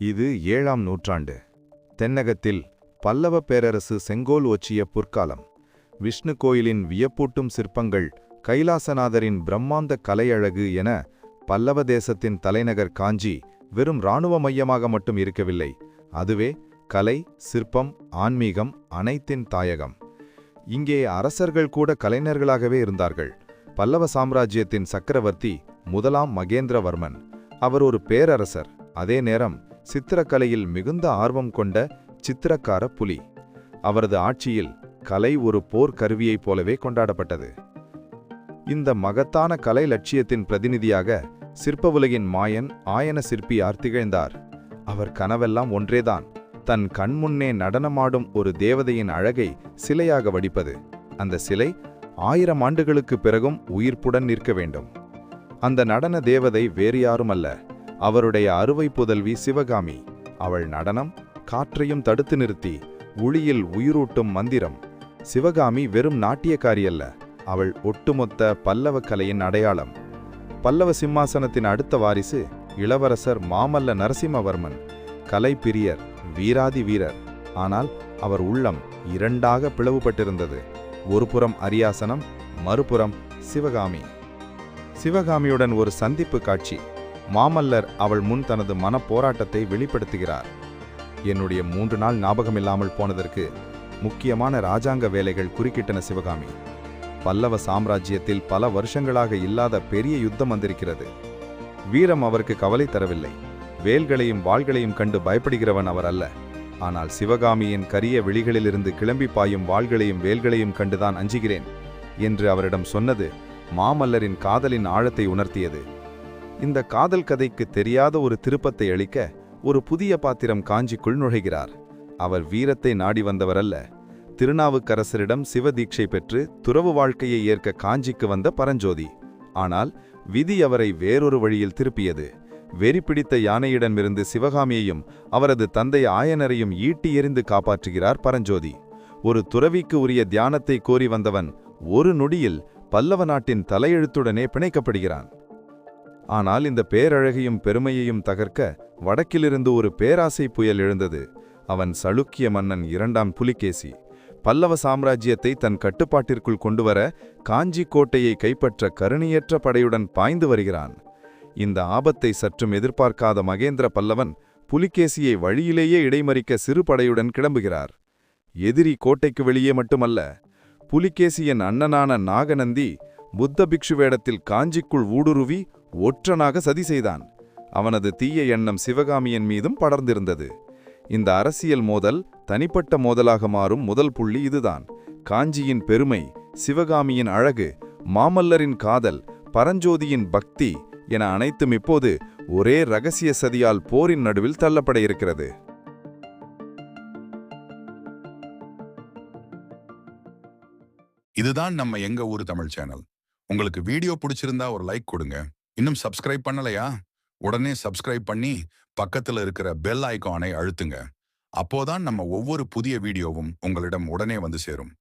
இது ஏழாம் நூற்றாண்டு. தென்னகத்தில் பல்லவ பேரரசு செங்கோல் ஒச்சிய பொற்காலம். விஷ்ணு கோயிலின் வியப்பூட்டும் சிற்பங்கள் கைலாசநாதரின் பிரம்மாந்த கலையழகு என பல்லவ தேசத்தின் தலைநகர் காஞ்சி வெறும் இராணுவ மையமாக மட்டும் இருக்கவில்லை. அதுவே கலை சிற்பம் ஆன்மீகம் அனைத்தின் தாயகம். இங்கே அரசர்கள் கூட கலைஞர்களாகவே இருந்தார்கள். பல்லவ சாம்ராஜ்யத்தின் சக்கரவர்த்தி முதலாம் மகேந்திரவர்மன். அவர் ஒரு பேரரசர். அதே நேரம் சித்திரக்கலையில் மிகுந்த ஆர்வம் கொண்ட சித்திரக்கார புலி. அவரது ஆட்சியில் கலை ஒரு போர் கருவியைப் போலவே கொண்டாடப்பட்டது. இந்த மகத்தான கலை லட்சியத்தின் பிரதிநிதியாக சிற்ப உலகின் மாயன் ஆயன சிற்பியார் திகழ்ந்தார். அவர் கனவெல்லாம் ஒன்றேதான். தன் கண்முன்னே நடனமாடும் ஒரு தேவதையின் அழகை சிலையாக வடிப்பது. அந்த சிலை ஆயிரம் ஆண்டுகளுக்கு பிறகும் உயிர்ப்புடன் நிற்க வேண்டும். அந்த நடன தேவதை வேறு யாரும் அல்ல அவருடைய அறுவை புதல்வி சிவகாமி. அவள் நடனம் காற்றையும் தடுத்து நிறுத்தி உளியில் உயிரூட்டும் மந்திரம். சிவகாமி வெறும் நாட்டியக்காரி அல்ல அவள் ஒட்டுமொத்த பல்லவ கலையின் அடையாளம். பல்லவ சிம்மாசனத்தின் அடுத்த வாரிசு இளவரசர் மாமல்ல நரசிம்மவர்மன் கலை பிரியர் வீராதி வீரர். ஆனால் அவர் உள்ளம் இரண்டாக பிளவுபட்டிருந்தது. ஒருபுறம் அரியாசனம் மறுபுறம் சிவகாமி. சிவகாமியுடன் ஒரு சந்திப்பு காட்சி. மாமல்லர் அவள் முன் தனது மன போராட்டத்தை வெளிப்படுத்துகிறார். என்னுடைய மூன்று நாள் ஞாபகமில்லாமல் போனதற்கு முக்கியமான ராஜாங்க வேலைகள் குறுக்கிட்டன சிவகாமி. பல்லவ சாம்ராஜ்யத்தில் பல வருஷங்களாக இல்லாத பெரிய யுத்தம் வந்திருக்கிறது. வீரம் அவருக்கு கவலை தரவில்லை. வேல்களையும் வாள்களையும் கண்டு பயப்படுகிறவன் அவர் அல்ல. ஆனால் சிவகாமியின் கரிய விழிகளிலிருந்து கிளம்பி பாயும் வாள்களையும் வேல்களையும் கண்டுதான் அஞ்சுகிறேன் என்று அவரிடம் சொன்னது மாமல்லரின் காதலின் ஆழத்தை உணர்த்தியது. இந்த காதல் கதைக்கு தெரியாத ஒரு திருப்பத்தை அளிக்க ஒரு புதிய பாத்திரம் காஞ்சிக்குள் நுழைகிறார். அவர் வீரத்தை நாடி வந்தவரல்ல. திருநாவுக்கரசரிடம் சிவதீட்சை பெற்று துறவு வாழ்க்கையை ஏற்க காஞ்சிக்கு வந்த பரஞ்சோதி. ஆனால் விதி அவரை வேறொரு வழியில் திருப்பியது. வெறி பிடித்த யானையிடமிருந்து சிவகாமியையும் அவரது தந்தை ஆயனரையும் ஈட்டி எறிந்து காப்பாற்றுகிறார் பரஞ்சோதி. ஒரு துறவிக்கு உரிய தியானத்தை கோரி வந்தவன் ஒரு நொடியில் பல்லவ நாட்டின் தலையெழுத்துடனே பிணைக்கப்படுகிறான். ஆனால் இந்த பேரழகையும் பெருமையையும் தகர்க்க வடக்கிலிருந்து ஒரு பேராசை புயல் எழுந்தது. அவன் சளுக்கிய மன்னன் இரண்டாம் புலிகேசி. பல்லவ சாம்ராஜ்யத்தை தன் கட்டுப்பாட்டிற்குள் கொண்டுவர காஞ்சி கோட்டையை கைப்பற்ற கருணியற்ற படையுடன் பாய்ந்து வருகிறான். இந்த ஆபத்தை சற்றும் எதிர்பார்க்காத மகேந்திர பல்லவன் புலிகேசியை வழியிலேயே இடைமறிக்க சிறு படையுடன் கிளம்புகிறார். எதிரி கோட்டைக்கு வெளியே மட்டுமல்ல புலிகேசியின் அண்ணனான நாகநந்தி புத்த பிக்ஷு வேடத்தில் காஞ்சிக்குள் ஊடுருவி ஒற்றனாக சதி செய்தான். அவனது தீய எண்ணம் சிவகாமியின் மீதும் படர்ந்திருந்தது. இந்த அரசியல் மோதல் தனிப்பட்ட மோதலாக மாறும் முதல் புள்ளி இதுதான். காஞ்சியின் பெருமை சிவகாமியின் அழகு மாமல்லரின் காதல் பரஞ்சோதியின் பக்தி என அனைத்தும் இப்போது ஒரே ரகசிய சதியால் போரின் நடுவில் தள்ளப்பட இருக்கிறது. இதுதான் நம்ம எங்க ஊர் தமிழ் சேனல். உங்களுக்கு வீடியோ பிடிச்சிருந்தா ஒரு லைக் கொடுங்க. இன்னும் சப்ஸ்கிரைப் பண்ணலையா? உடனே சப்ஸ்கிரைப் பண்ணி பக்கத்துல இருக்கிற பெல் ஐக்கானை அழுத்துங்க. அப்போதான் நம்ம ஒவ்வொரு புதிய வீடியோவும் உங்களிடம் உடனே வந்து சேரும்.